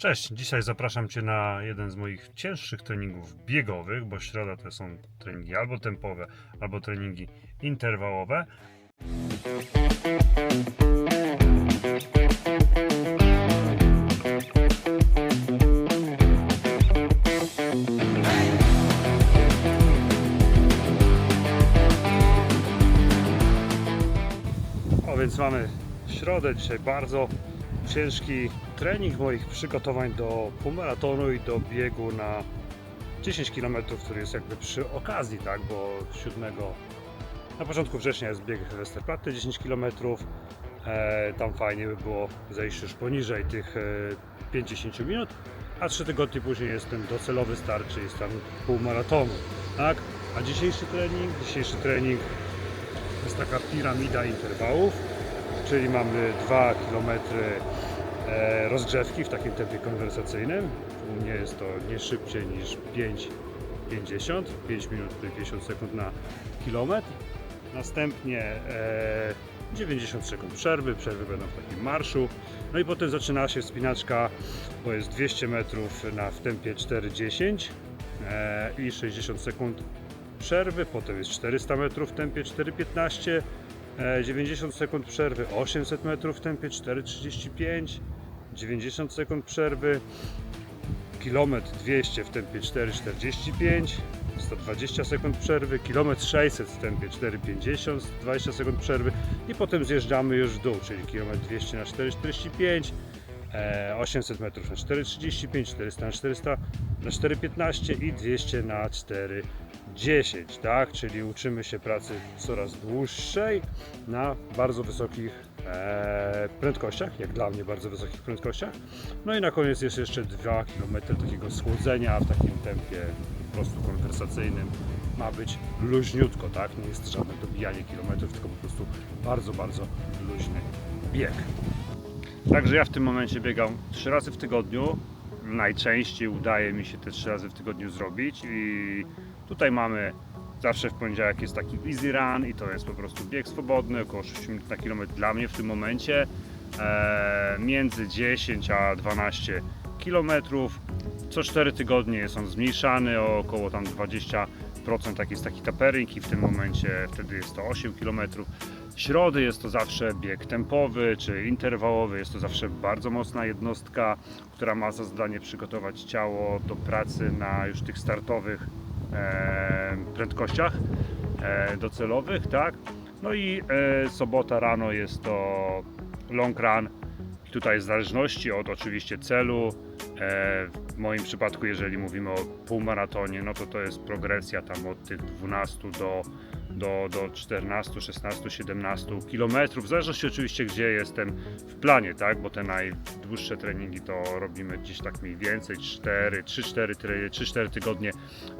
Cześć, dzisiaj zapraszam Cię na jeden z moich cięższych treningów biegowych, bo środa to są treningi albo tempowe, albo treningi interwałowe. O więc mamy środę, dzisiaj bardzo ciężki trening moich przygotowań do półmaratonu i do biegu na 10 km, który jest jakby przy okazji, tak, bo 7 na początku września jest bieg Westerplatte 10 km. E, tam fajnie by było zejść już poniżej tych e, 50 minut, a 3 tygodnie później jest ten docelowy start, czyli stan półmaratonu. Tak? A dzisiejszy trening, dzisiejszy trening jest taka piramida interwałów, czyli mamy 2 km e, rozgrzewki w takim tempie konwersacyjnym. U mnie jest to nie szybciej niż 5,50, 5 minut 50 sekund na kilometr. Następnie e, 90 sekund przerwy, przerwy będą w takim marszu. No i potem zaczyna się wspinaczka, bo jest 200 metrów na, w tempie 4,10 e, i 60 sekund przerwy, potem jest 400 metrów w tempie 4,15, e, 90 sekund przerwy, 800 metrów w tempie 4,35, 90 sekund przerwy, kilometr 200 w tempie 4,45, 120 sekund przerwy, kilometr 600 w tempie 4,50, 20 sekund przerwy i potem zjeżdżamy już w dół, czyli kilometr 200 na 4,45, e, 800 metrów na 4,35, 400 na 400 na 4,15 i 200 na 4,10, tak? Czyli uczymy się pracy coraz dłuższej na bardzo wysokich e, prędkościach, jak dla mnie bardzo wysokich prędkościach. No i na koniec jest jeszcze 2 km takiego schłodzenia w takim tempie po prostu konwersacyjnym. Ma być luźniutko, tak? Nie jest żadne dobijanie kilometrów, tylko po prostu bardzo, bardzo luźny bieg. Także ja w tym momencie biegam trzy razy w tygodniu. Najczęściej udaje mi się te trzy razy w tygodniu zrobić i tutaj mamy zawsze w poniedziałek jest taki easy run i to jest po prostu bieg swobodny, około 6 minut na kilometr dla mnie w tym momencie. E, między 10 a 12 kilometrów. Co 4 tygodnie jest on zmniejszany o około tam 20%, tak jest taki tapering i w tym momencie wtedy jest to 8 km. Środy jest to zawsze bieg tempowy czy interwałowy, jest to zawsze bardzo mocna jednostka, która ma za zadanie przygotować ciało do pracy na już tych startowych prędkościach e, docelowych, tak? No i e, sobota rano jest to long run. Tutaj w zależności od oczywiście celu, e, w moim przypadku jeżeli mówimy o półmaratonie, no to to jest progresja tam od tych 12 do, do, do 14, 16, 17 kilometrów, w zależności oczywiście gdzie jestem w planie, tak, bo te najdłuższe treningi to robimy gdzieś tak mniej więcej 4, 3-4 3-4 tygodnie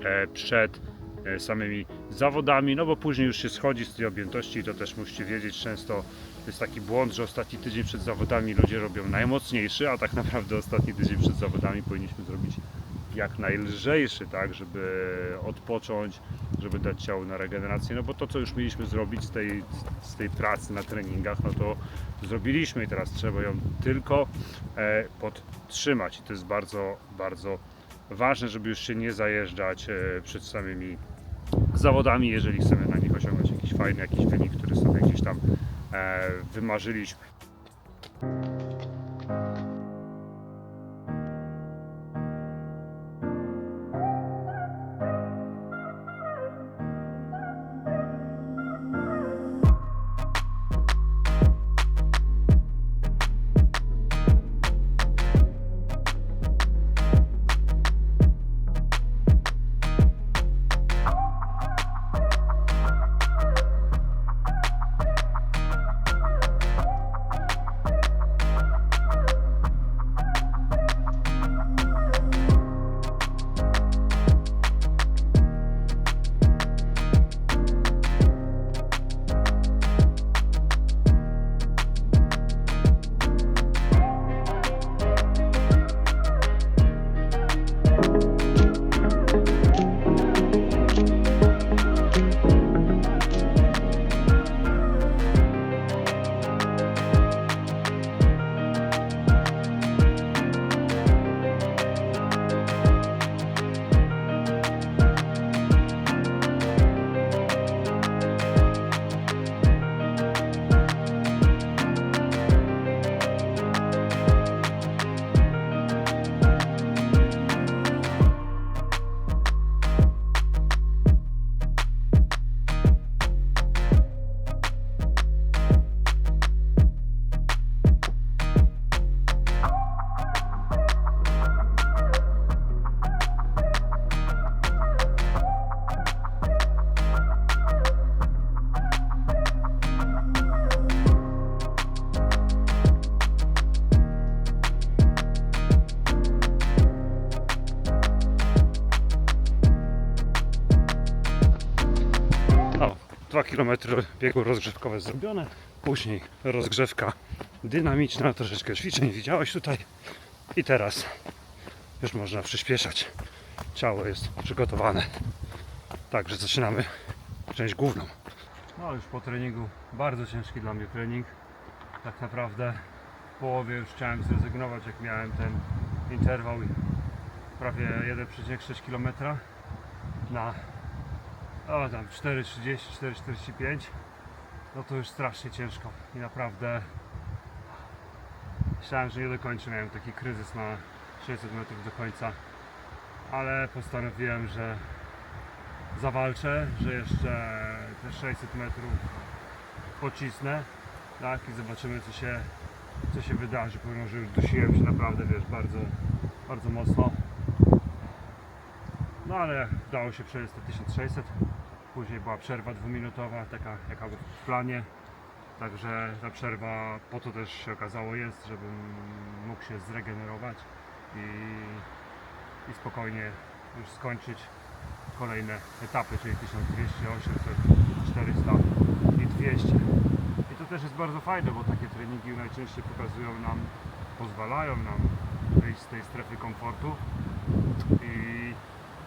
e, przed e, samymi zawodami, no bo później już się schodzi z tej objętości i to też musicie wiedzieć, często to jest taki błąd, że ostatni tydzień przed zawodami ludzie robią najmocniejszy, a tak naprawdę ostatni tydzień przed zawodami powinniśmy zrobić jak najlżejszy, tak, żeby odpocząć, żeby dać ciału na regenerację, no bo to co już mieliśmy zrobić z tej, z tej pracy na treningach, no to zrobiliśmy i teraz trzeba ją tylko e, podtrzymać i to jest bardzo, bardzo ważne, żeby już się nie zajeżdżać e, przed samymi zawodami, jeżeli chcemy na nich osiągnąć jakiś fajny jakiś wynik, który sobie gdzieś tam e, wymarzyliśmy. 2 km biegu rozgrzewkowe zrobione, później rozgrzewka dynamiczna, troszeczkę ćwiczeń widziałeś tutaj i teraz już można przyspieszać. Ciało jest przygotowane. Także zaczynamy część główną. No już po treningu, bardzo ciężki dla mnie trening. Tak naprawdę w połowie już chciałem zrezygnować, jak miałem ten interwał prawie 1,6 km na o, tam 4,30, 4,45 no to już strasznie ciężko i naprawdę myślałem, że nie dokończę, miałem taki kryzys na 600 metrów do końca ale postanowiłem, że zawalczę, że jeszcze te 600 metrów pocisnę tak? I zobaczymy co się, co się wydarzy, pomimo że już dusiłem się naprawdę, wiesz, bardzo, bardzo mocno no ale udało się przejść te 1600 później była przerwa dwuminutowa, taka jaka w planie także ta przerwa po to też się okazało jest, żebym mógł się zregenerować i, i spokojnie już skończyć kolejne etapy, czyli 1200, 800, 400 i 200. I to też jest bardzo fajne, bo takie treningi najczęściej pokazują nam, pozwalają nam wyjść z tej strefy komfortu i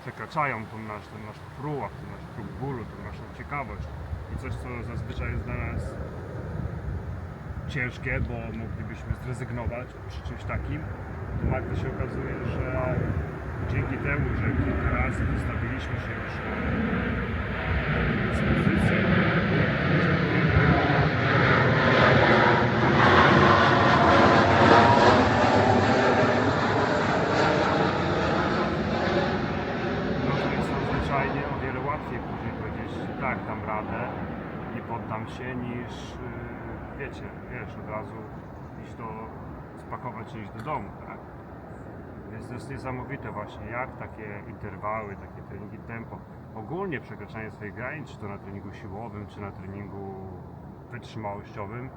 przekraczają tą nasz, ten nasz próg, ten nasz próg bólu, tą naszą ciekawość. I coś, co zazwyczaj jest dla nas ciężkie, bo moglibyśmy zrezygnować przy czymś takim, to nagle się okazuje, że dzięki temu, że kilka razy wystawiliśmy się już z pozycji, no to jest zwyczajnie o wiele łatwiej później powiedzieć tak, dam radę, nie poddam się, niż yy, wiecie, wiesz, od razu iść do, iść do domu, tak? Więc to jest niesamowite właśnie, jak takie interwały, takie treningi tempo, ogólnie przekraczanie swoich granic, czy to na treningu siłowym, czy na treningu wytrzymałościowym,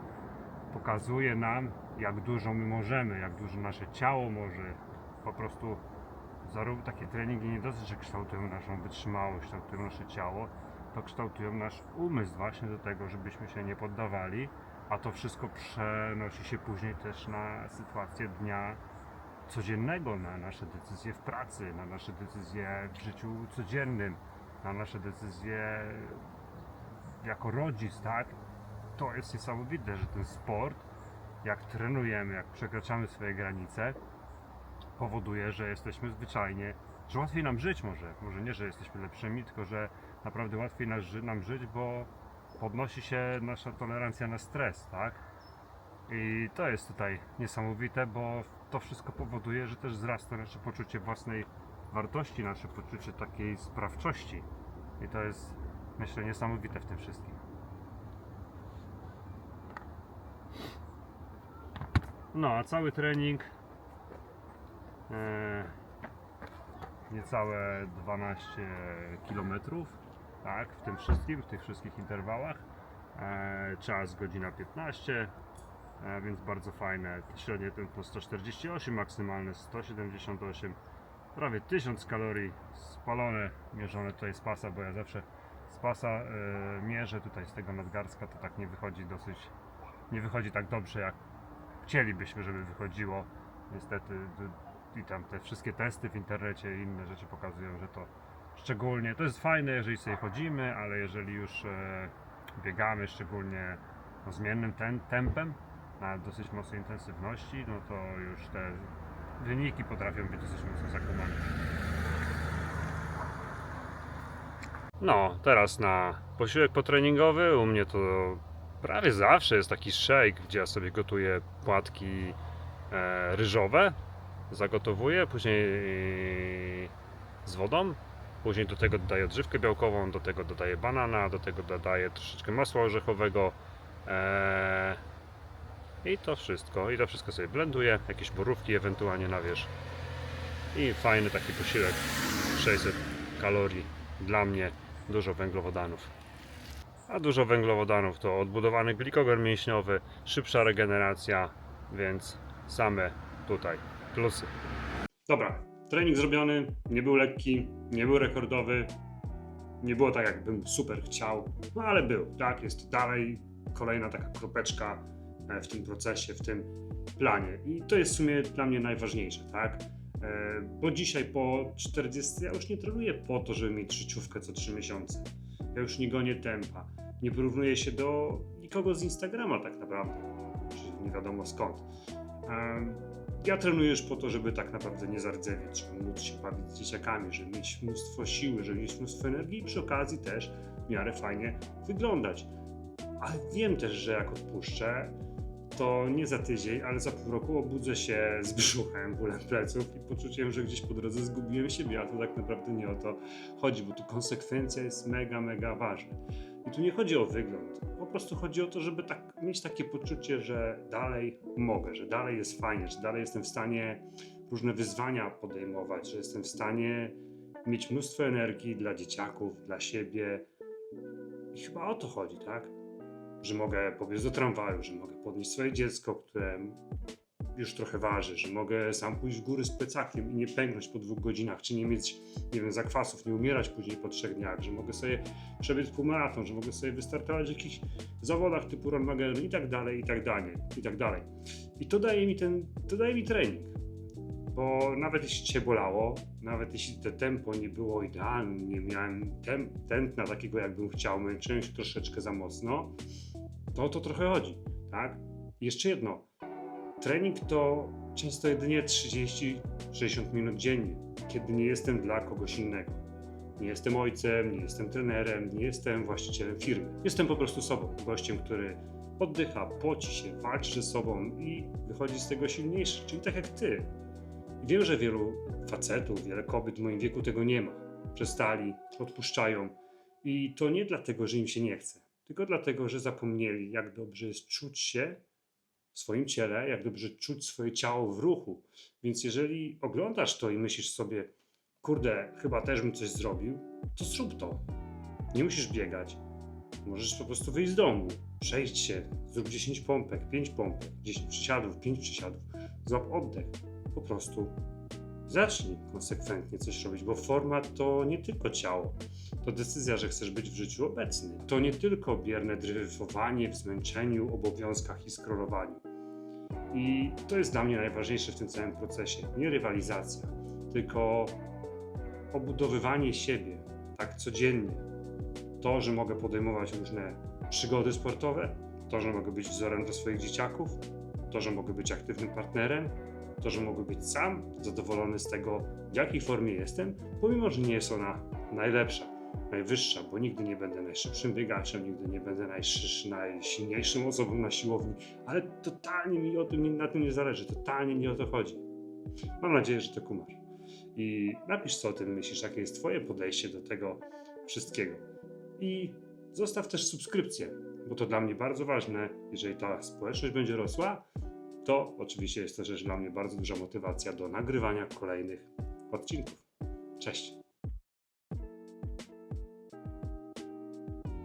pokazuje nam, jak dużo my możemy, jak dużo nasze ciało może po prostu takie treningi nie dosyć, że kształtują naszą wytrzymałość, kształtują nasze ciało, to kształtują nasz umysł właśnie do tego, żebyśmy się nie poddawali, a to wszystko przenosi się później też na sytuację dnia codziennego, na nasze decyzje w pracy, na nasze decyzje w życiu codziennym, na nasze decyzje jako rodzic, tak? To jest niesamowite, że ten sport, jak trenujemy, jak przekraczamy swoje granice, powoduje, że jesteśmy zwyczajnie, że łatwiej nam żyć może, może nie, że jesteśmy lepszymi, tylko że naprawdę łatwiej nam żyć, bo podnosi się nasza tolerancja na stres, tak? I to jest tutaj niesamowite, bo to wszystko powoduje, że też wzrasta nasze poczucie własnej wartości, nasze poczucie takiej sprawczości. I to jest, myślę, niesamowite w tym wszystkim. No, a cały trening e, niecałe 12 km, tak, w tym wszystkim, w tych wszystkich interwałach. E, czas godzina 15, e, więc bardzo fajne. Średnie tempo 148, maksymalne 178, prawie 1000 kalorii spalone, mierzone tutaj z pasa, bo ja zawsze z pasa e, mierzę tutaj z tego nadgarstka, to tak nie wychodzi dosyć, nie wychodzi tak dobrze jak chcielibyśmy, żeby wychodziło. Niestety i tam te wszystkie testy w internecie i inne rzeczy pokazują, że to szczególnie, to jest fajne, jeżeli sobie chodzimy, ale jeżeli już e, biegamy, szczególnie no, zmiennym ten, tempem, na dosyć mocnej intensywności, no to już te wyniki potrafią być dosyć mocno zakłamane. No, teraz na posiłek potreningowy. U mnie to prawie zawsze jest taki shake, gdzie ja sobie gotuję płatki e, ryżowe. Zagotowuję, później z wodą. Później do tego dodaję odżywkę białkową, do tego dodaję banana, do tego dodaję troszeczkę masła orzechowego. E, I to wszystko. I to wszystko sobie blenduję. Jakieś borówki ewentualnie na wierzch. I fajny taki posiłek. 600 kalorii dla mnie. Dużo węglowodanów. A dużo węglowodanów to odbudowany glikogen mięśniowy, szybsza regeneracja, więc same tutaj plusy. Dobra, trening zrobiony, nie był lekki, nie był rekordowy, Nie było tak, jakbym super chciał, no ale był, tak? Jest dalej kolejna taka kropeczka e, w tym procesie, w tym planie. I to jest w sumie dla mnie najważniejsze, tak? E, Bo dzisiaj po 40 ja już nie trenuję po to, żeby mieć życiówkę co 3 miesiące. Ja już nie gonię tempa. Nie porównuję się do nikogo z Instagrama tak naprawdę. Czy nie wiadomo skąd. Ja trenuję już po to, żeby tak naprawdę nie zardzewieć, żeby móc się bawić z dzieciakami, żeby mieć mnóstwo siły, żeby mieć mnóstwo energii i przy okazji też w miarę fajnie wyglądać. Ale wiem też, że jak odpuszczę, to nie za tydzień, ale za pół roku obudzę się z brzuchem, bólem pleców i poczuciem, że gdzieś po drodze zgubiłem siebie, a to tak naprawdę nie o to chodzi, bo tu konsekwencja jest mega, mega ważna. I tu nie chodzi o wygląd, po prostu chodzi o to, żeby tak, mieć takie poczucie, że dalej mogę, że dalej jest fajnie, że dalej jestem w stanie różne wyzwania podejmować, że jestem w stanie mieć mnóstwo energii dla dzieciaków, dla siebie. I chyba o to chodzi, tak? Że mogę pobiec do tramwaju, że mogę podnieść swoje dziecko, które już trochę waży, że mogę sam pójść w góry z plecakiem i nie pęknąć po dwóch godzinach, czy nie mieć, nie wiem, zakwasów, nie umierać później po trzech dniach, że mogę sobie przebiec półmaraton, że mogę sobie wystartować w jakichś zawodach typu Run Magazine i tak dalej, i tak dalej, i tak dalej. I to daje mi ten, to daje mi trening. Bo nawet jeśli cię bolało, nawet jeśli to tempo nie było idealne, nie miałem tętna takiego jakbym chciał, męczyłem się troszeczkę za mocno, to o to trochę chodzi, tak? Jeszcze jedno, trening to często jedynie 30-60 minut dziennie, kiedy nie jestem dla kogoś innego. Nie jestem ojcem, nie jestem trenerem, nie jestem właścicielem firmy. Jestem po prostu sobą, gościem, który oddycha, poci się, walczy ze sobą i wychodzi z tego silniejszy, czyli tak jak ty. Wiem, że wielu facetów, wiele kobiet w moim wieku tego nie ma. Przestali, odpuszczają. I to nie dlatego, że im się nie chce, tylko dlatego, że zapomnieli, jak dobrze jest czuć się w swoim ciele, jak dobrze czuć swoje ciało w ruchu. Więc jeżeli oglądasz to i myślisz sobie, kurde, chyba też bym coś zrobił, to zrób to. Nie musisz biegać. Możesz po prostu wyjść z domu, przejść się, zrób 10 pompek, 5 pompek, 10 przysiadów, 5 przysiadów, złap oddech. Po prostu zacznij konsekwentnie coś robić, bo format to nie tylko ciało. To decyzja, że chcesz być w życiu obecny. To nie tylko bierne dryfowanie w zmęczeniu, obowiązkach i scrollowaniu. I to jest dla mnie najważniejsze w tym całym procesie. Nie rywalizacja, tylko obudowywanie siebie tak codziennie. To, że mogę podejmować różne przygody sportowe, to, że mogę być wzorem dla swoich dzieciaków, to, że mogę być aktywnym partnerem, to, że mogę być sam zadowolony z tego, w jakiej formie jestem, pomimo, że nie jest ona najlepsza, najwyższa, bo nigdy nie będę najszybszym biegaczem, nigdy nie będę najsilniejszą osobą na siłowni, ale totalnie mi o tym, na tym nie zależy, totalnie nie o to chodzi. Mam nadzieję, że to kumasz. I napisz, co o tym myślisz, jakie jest Twoje podejście do tego wszystkiego. I zostaw też subskrypcję, bo to dla mnie bardzo ważne. Jeżeli ta społeczność będzie rosła, to oczywiście jest rzecz dla mnie bardzo duża motywacja do nagrywania kolejnych odcinków. Cześć!